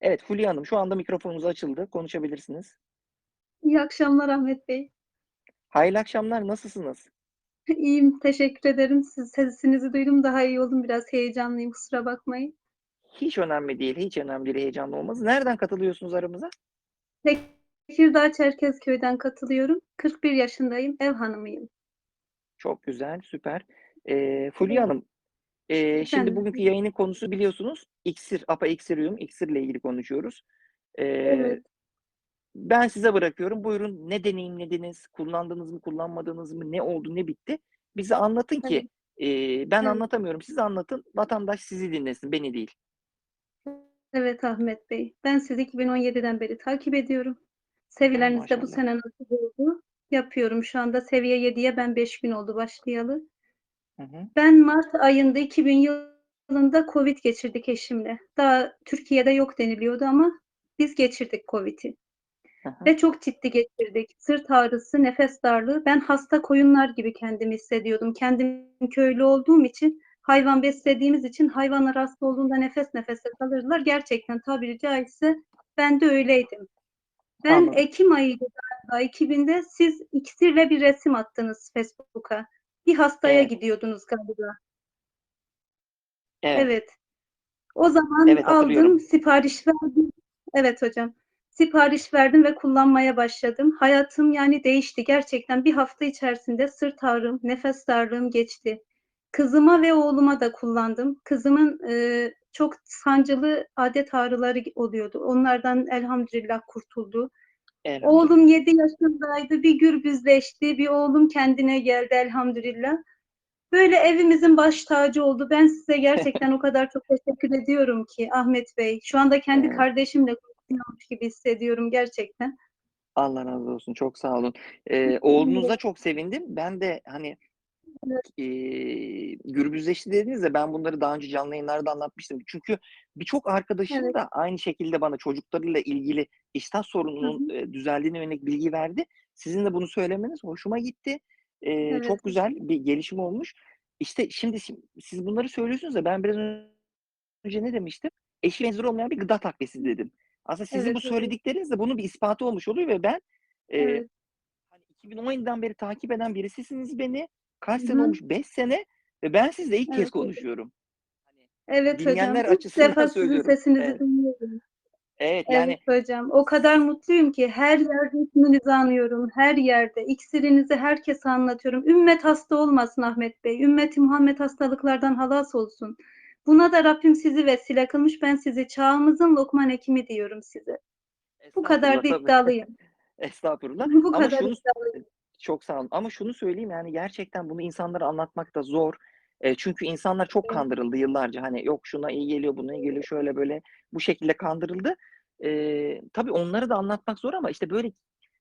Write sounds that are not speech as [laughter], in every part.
Evet, Fulya Hanım, şu anda mikrofonunuz açıldı. Konuşabilirsiniz. İyi akşamlar Ahmet Bey. Hayırlı akşamlar, nasılsınız? [laughs] İyiyim, teşekkür ederim. Siz sesinizi duydum, daha iyi oldum. Biraz heyecanlıyım, kusura bakmayın. Hiç önemli değil, hiç önemli değil heyecanlı olması. Nereden katılıyorsunuz aramıza? Tekirdağ Çerkezköy'den katılıyorum. 41 yaşındayım, ev hanımıyım. Çok güzel, süper. Eee, Fulya. Hanım, eee, şimdi bugünkü yayının konusu biliyorsunuz iksir, Apa iksirium, iksirle ilgili konuşuyoruz. Evet. ben size bırakıyorum. Buyurun ne deneyimlediniz, kullandınız mı, kullanmadınız mı, ne oldu, ne bitti? Bize anlatın Evet. ki eee, ben Evet. anlatamıyorum, siz anlatın, vatandaş sizi dinlesin, beni değil. Evet Ahmet Bey, ben sizi 2017'den beri takip ediyorum. Seviyeleriniz de bu sene nasıl oldu? Yapıyorum şu anda. Seviye 7'ye ben 5 gün oldu başlayalı. Hı hı. Ben Mart ayında 2000 yılında Covid geçirdik eşimle. Daha Türkiye'de yok deniliyordu ama biz geçirdik Covid'i. Ve çok ciddi geçirdik. Sırt ağrısı, nefes darlığı. Ben hasta koyunlar gibi kendimi hissediyordum. Kendim köylü olduğum için, hayvan beslediğimiz için hayvanlar hasta olduğunda nefes nefese kalırlar. Gerçekten tabiri caizse ben de öyleydim. Ben Anladım. Ekim ayıydı galiba 2000'de siz iksirle bir resim attınız Facebook'a. Bir hastaya Evet. gidiyordunuz galiba. Evet. Evet. O zaman Evet, aldım, sipariş verdim. Evet hocam. Sipariş verdim ve kullanmaya başladım. Hayatım yani değişti. Gerçekten bir hafta içerisinde sırt ağrım, nefes darlığım geçti. Kızıma ve oğluma da kullandım. Kızımın e, çok sancılı adet ağrıları oluyordu. Onlardan elhamdülillah kurtuldu. Elhamdülillah. Oğlum 7 yaşındaydı. Bir gürbüzleşti. Bir oğlum kendine geldi elhamdülillah. Böyle evimizin baş tacı oldu. Ben size gerçekten o kadar çok teşekkür ediyorum ki Ahmet Bey. Şu anda kendi Evet. kardeşimle konuşuyormuş gibi hissediyorum gerçekten. Allah razı olsun. Çok sağ olun. Eee, oğlunuza çok sevindim. Ben de hani Evet. eee, gürbüzleşti dediniz de ben bunları daha önce canlı yayınlarda anlatmıştım. Çünkü birçok arkadaşım Evet. da aynı şekilde bana çocuklarıyla ilgili iştah sorununun hı. eee, düzeldiğine yönelik bilgi verdi. Sizin de bunu söylemeniz hoşuma gitti. Eee, Evet çok güzel bir gelişim olmuş. İşte şimdi şim siz bunları söylüyorsunuz da ben biraz önce ne demiştim? Eşi benzeri olmayan bir gıda takviyesi dedim. Aslında sizin Evet bu hocam. söyledikleriniz de bunun bir ispatı olmuş oluyor ve ben Evet. hani 2017'den beri takip eden birisisiniz beni. Kaç Hı sene olmuş? 5 sene ve ben sizle ilk kez Evet hocam. konuşuyorum. Hani Evet hocam. dinleyenler İlk açısından defa sizin söylüyorum. sesinizi Evet. duyuyorum. Evet, yani Evet hocam. O kadar mutluyum ki her yerde isminizi anıyorum. Her yerde. İksirinizi herkese anlatıyorum. Ümmet hasta olmasın Ahmet Bey. Ümmeti Muhammed hastalıklardan halas olsun. Buna da Rabbim sizi vesile kılmış. Ben sizi çağımızın Lokman hekimi diyorum size. Bu kadar da iddialıyım. Estağfurullah. Bu Ama kadar şunu iddialıyım. Çok sağ olun. Ama şunu söyleyeyim, yani gerçekten bunu insanlara anlatmak da zor. Eee, çünkü insanlar çok kandırıldı yıllarca. Hani yok şuna iyi geliyor, buna iyi geliyor, şöyle böyle bu şekilde kandırıldı. Eee, tabii onları da anlatmak zor ama işte böyle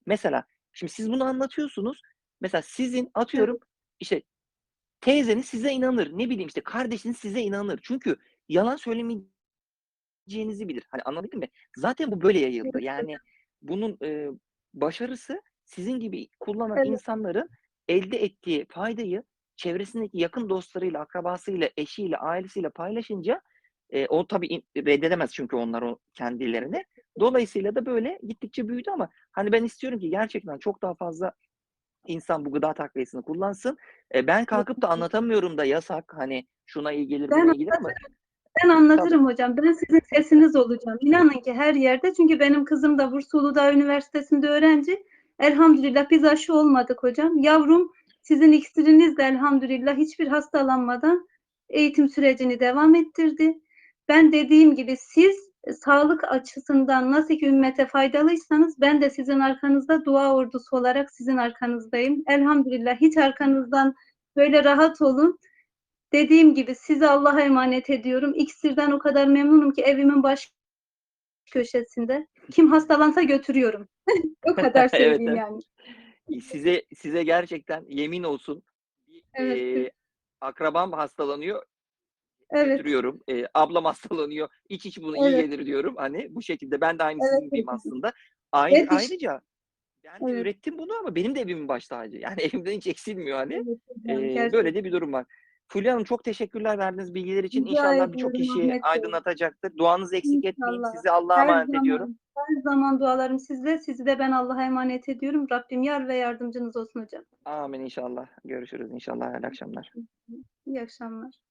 mesela şimdi siz bunu anlatıyorsunuz. Mesela sizin atıyorum işte teyzeniz size inanır. Ne bileyim işte kardeşiniz size inanır. Çünkü yalan söylemeyeceğinizi bilir. Hani anlatabildim mi? Zaten bu böyle yayıldı. Yani bunun, eee, başarısı sizin gibi kullanan Evet. insanların elde ettiği faydayı çevresindeki yakın dostlarıyla, akrabasıyla, eşiyle, ailesiyle paylaşınca, eee, o tabii reddedemez çünkü onlar o kendilerini. Dolayısıyla da böyle gittikçe büyüdü ama hani ben istiyorum ki gerçekten çok daha fazla insan bu gıda takviyesini kullansın. Eee, ben kalkıp da anlatamıyorum da yasak, hani şuna iyi gelir, buna iyi gelir ama anlatırım. Ben Tabii. anlatırım hocam. Ben sizin sesiniz olacağım. İnanın ki her yerde. Çünkü benim kızım da Bursa Uludağ Üniversitesi'nde öğrenci. Elhamdülillah biz aşı olmadık hocam. Yavrum sizin iksirinizle elhamdülillah hiçbir hastalanmadan eğitim sürecini devam ettirdi. Ben dediğim gibi siz e, sağlık açısından nasıl ki ümmete faydalıysanız ben de sizin arkanızda dua ordusu olarak sizin arkanızdayım. Elhamdülillah hiç arkanızdan böyle rahat olun. Dediğim gibi sizi Allah'a emanet ediyorum. İksirden o kadar memnunum ki evimin baş köşesinde. Kim hastalansa götürüyorum. [laughs] O kadar [laughs] söyleyeyim evet. yani. Size size gerçekten yemin olsun Evet. eee, akrabam hastalanıyor, Evet. götürüyorum. Eee, ablam hastalanıyor, iç iç iyi Evet. gelir diyorum. Hani bu şekilde ben de aynı Evet hocam. aslında. Ayrı Evet ayrıca ben Evet. ürettim bunu ama benim de evimin baş tacı. Yani [laughs] evimden hiç eksilmiyor hani. Evet. Eee, böyle de bir durum var. Fulya Hanım çok teşekkürler verdiğiniz bilgiler için. Rica İnşallah birçok kişi aydınlatacaktır. Duanızı eksik etmeyin. İnşallah. Sizi Allah'a emanet zaman, ediyorum. Her zaman dualarım sizle. Sizi de ben Allah'a emanet ediyorum. Rabbim yar ve yardımcınız olsun hocam. Amin inşallah. Görüşürüz inşallah. Hayırlı akşamlar. İyi akşamlar.